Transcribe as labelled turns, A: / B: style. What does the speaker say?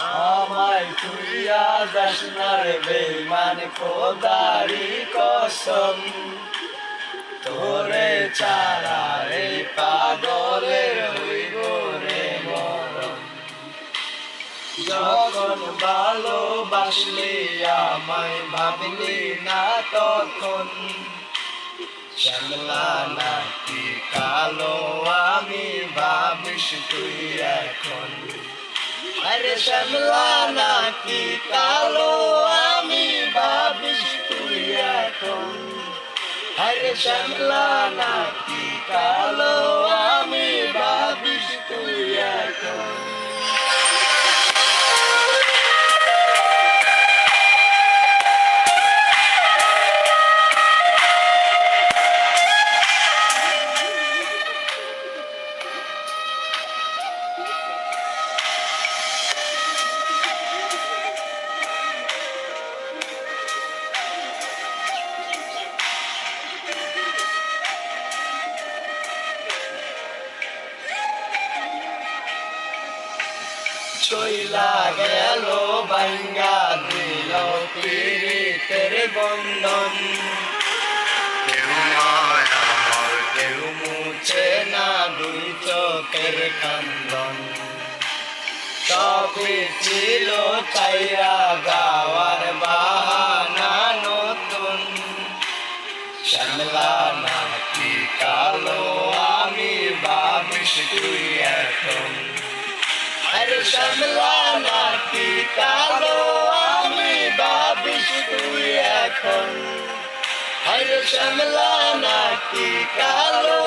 A: আমায় তুইয়া যাস না রে বেমান খোদারি কসম। তোরে চারা এই পাগলের হইব রে মরম যখন ভালোবাসলি আমায় ভাবলি না তখন, শ্যামলা নাকি কালো আমি ভাবিস তুই এখন। আরে শ্যামলা নাকি কালো আমি ভাবিস তুই এখন? আরে শ্যামলা নাকি চইলা গেল বাঙ্গা দিল পীড়িতের বন্ধন। কেউ মুছে না দুই চোখের কান্দন। তবে ছিল চাইরা গাওয়ার বাহানা নতুন। শ্যামলা নাকি কালো, আমি ভাবিস তুই এখন। শ্যামলা মাটি কালো আমি ভাবিস তুই এখন আরে শ্যামলা মাটি কালো